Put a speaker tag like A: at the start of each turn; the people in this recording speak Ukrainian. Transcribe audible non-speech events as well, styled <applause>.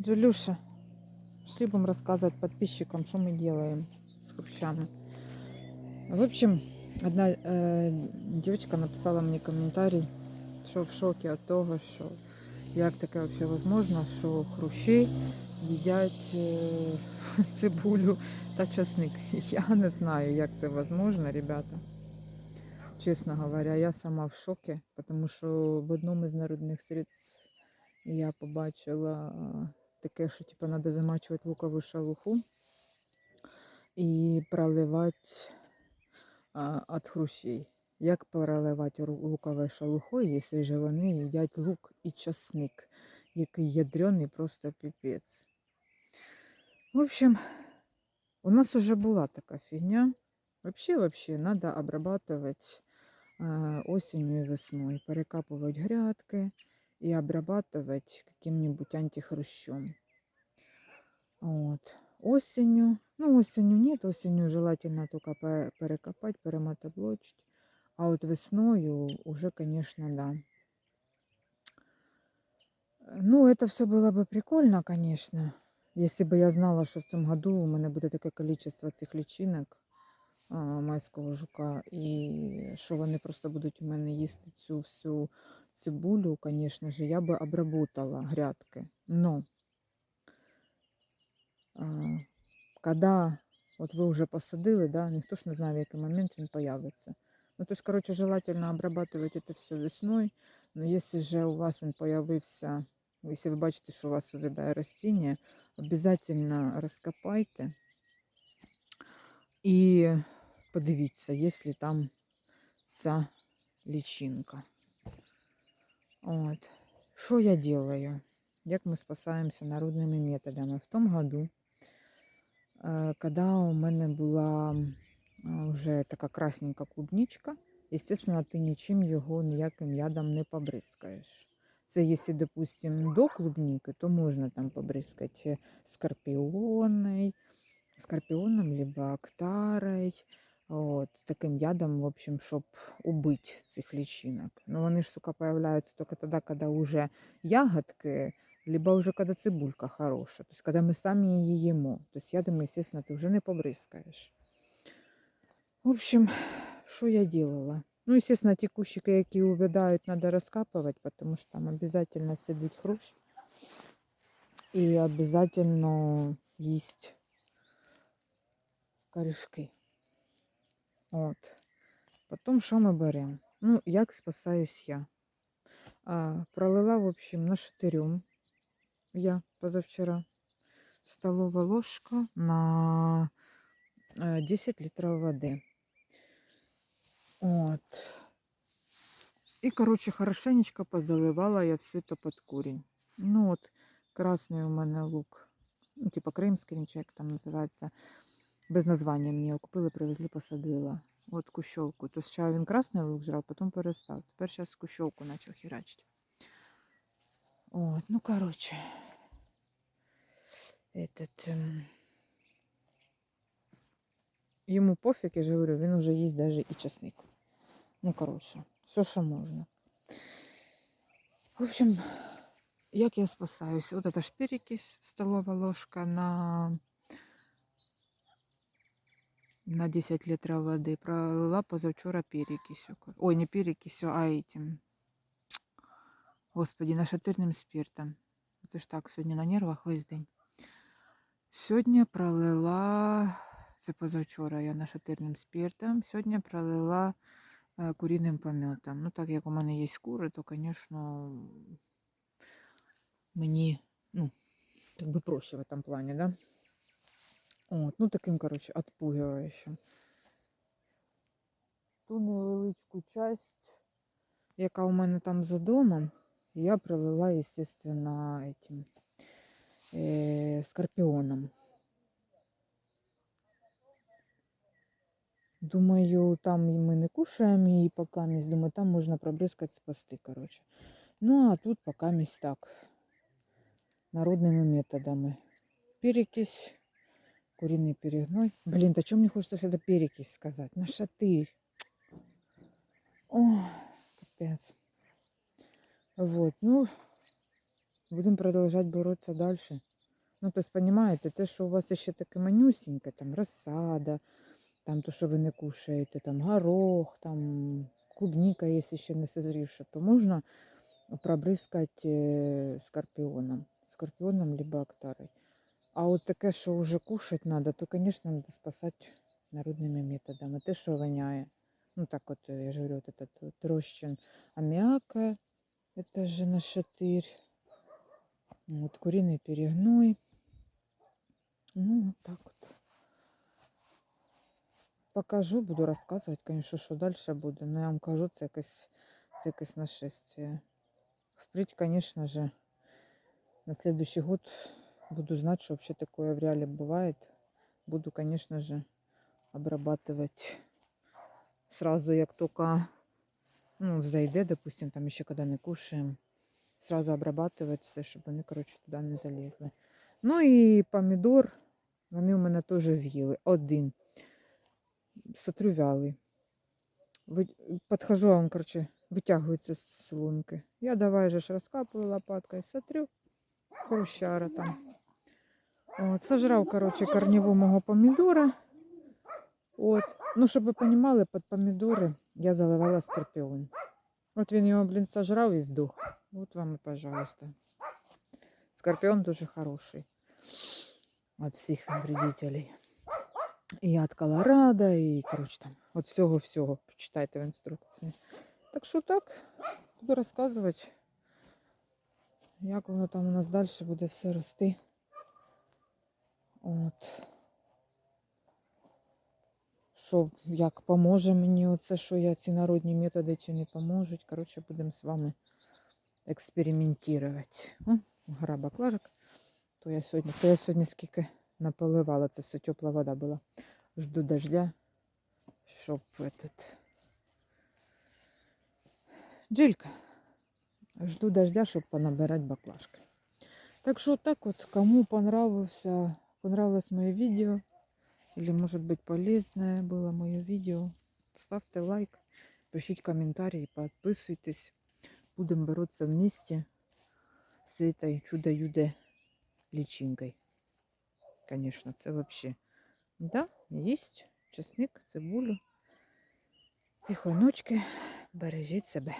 A: Джулюша, пошли будем рассказывать подписчикам, что мы делаем с хрущами. В общем, одна э, девочка написала мне комментарий, що в шокі від того, що як таке взагалі возможно, що хрущі їдять е, <laughs> цибулю та часник. <laughs> Я не знаю, як це возможно, ребята. Чесно говоря, я сама в шокі, тому що в одному з народних средств я побачила а, таке, що типу, треба замачувати лукову шалуху і проливати а, від хрущей. Як проливати ру- луковою шалухою, якщо ж вони їдять лук і часник, який ядрений просто піпець. В общем, у нас уже була така фігня. Вообще, вообще, надо обрабатывать э, осенью и весной, перекапывать грядки и обрабатывать каким-нибудь антихрущом. Вот. Осенью, ну осенью нет, осенью желательно только пе- перекопать, перемотоблочить. А вот весною уже, конечно, да. Э, Ну, это все было бы прикольно, конечно, если бы я знала, что в цьому году у мене буде таке количество цих лічинок а, майського жука, і що вони просто будуть у мене їсти цю всю цибулю, конечно же, я би обработала грядки. Но когда от ви вже посадили, да, ніхто ж не знає, в який момент він появиться. Ну, то есть, короче, желательно обрабатывать это все весной. Но если же у вас він появився, если ви бачите, що у вас увядає растіння, обязательно розкопайте і подивіться, є там ця лічинка. От. Що я делаю? Як ми спасаємося народними методами? В тому году, е, коли у мене була вже така красненька клубничка, естественно, ти нічим його ніяким ядом не побризкаєш. Це якщо, допустим, до клубники, то можна там побризкати скорпіоною, скорпіоном, либо актарой, от, таким ядом, в общем, щоб убити цих лічинок. Ну вони ж, сука, появляються тільки тоді, коли вже ягодки, либо уже коли цибулька хороша, тобто коли ми самі її їмо. Тобто ядом, естественно, ти вже не побризкаєш. В общем, що я делала? Ну, естественно, ті кущики, які увядають, треба розкапувати, тому що там обязательно сидить хрущ. І обязательно їсть корешки. От. Потім що ми беремо? Ну, як спасаюсь я? А, пролила, в общем, на шатырем я позавчера. Столова ложка на э, 10 литров воды. Вот. И, короче, хорошенечко позаливала я все это под корень. Ну вот, красный у мене лук, ну, типа кримський, нічого як там називається, без названня мені його купили, привезли, посадила. От кущовку. То спочатку він красний лук жрав, потім перестав. Тепер зараз кущовку почав херачити. От, ну короче. Этот, ем, Йому пофіг, я же говорю, він уже їсть даже і чесник. Ну, коротше, все, що можна. В общем, як я спасаюсь? Вот это ж перекись, столова ложка на, на 10 литров воды. Пролила позавчора перекисью. Ой, не перекисью, а этим. Господи, нашатирним спиртом. Це ж так, сьогодні на нервах весь день. Сьогодні пролила, це позавчора я нашатирним спиртом, сьогодні пролила е, куріним пометом. Ну, так як у мене є кури, то, звісно, мені, ну, так би проще в этом плані, да? От, ну, таким, коротше, отпугиваючим. Ту невеличку часть, яка у мене там за домом, я пролила, естественно, этим э, скорпионом. Думаю, там и мы не кушаем її пока місць. Думаю, там можна пробризкати спасти, короче. Ну, а тут пока місць так. Народними методами. Перекись, куриный перегной. Блин, да что мне хочется всегда перекись сказать? На шатырь. О, капец. Вот, ну, будем продолжать бороться дальше. Ну, тобто, розумієте, те, що у вас ще таке манюсіньке, там розсада, там то, що ви не кушаєте, там горох, там клубніка, якщо ще не созрівша, то можна пробризкати е, скорпіоном. Скорпіоном либо актарой. А от таке, що вже кушати треба, то, звісно, треба спасати народними методами. Те, що воняє. Ну так от, е, я ж говорю, вот этот вот розчин аммиака, это же нашатырь. Вот куриный перегной. Ну, вот так вот. Покажу, буду розказувати, конечно, що далі буде. Но я вам кажу, це якесь, це якесь нашествие. Впредь, конечно же, на следующий год буду знать, что вообще такое в реале бывает. Буду, конечно же, обрабатывать сразу, як только ну, зайде, допустим, там еще когда не кушаем, сразу обрабатывать все, щоб вони, коротше, туди не залізли. Ну і помідор, вони у мене теж з'їли. Один. Сотрю вялий. Ви... Подхожу, а он, короче, витягується з лунки. Я давай же ж розкапую лопаткою, сотрю. Хрущара там. От, сожрав, короче, корневу мого помідора. От. Ну, щоб ви розуміли, під помідори я заливала скорпіон. От він його, блін, сожрав і здох. От вам пожалуйста. Скорпіон дуже хороший. От всіх вредителей. І від Колорадо, і, коротше, там, от всього-всього. Почитайте в інструкції. Так що так, буду розказувати, як воно там у нас далі буде все рости. От. Що, як поможе мені оце, що я ці народні методи чи не поможуть. Коротше, будемо з вами експериментувати. О, гора баклажок. То я сьогодні, це я сьогодні скільки наполивала, це все тепла вода була. Жду дождя, щоб этот... Джилька. Жду дождя, щоб понабирати баклажки. Так що так от, кому понравился, понравилось моє відео, или может быть полезное было мое видео, ставьте лайк, пишите комментарии, подписывайтесь. Будем бороться вместе с этой чудо-юдо личинкой. Конечно, це вообще. Да, есть чесник, цибулю. Тихоночки, бережіть себе.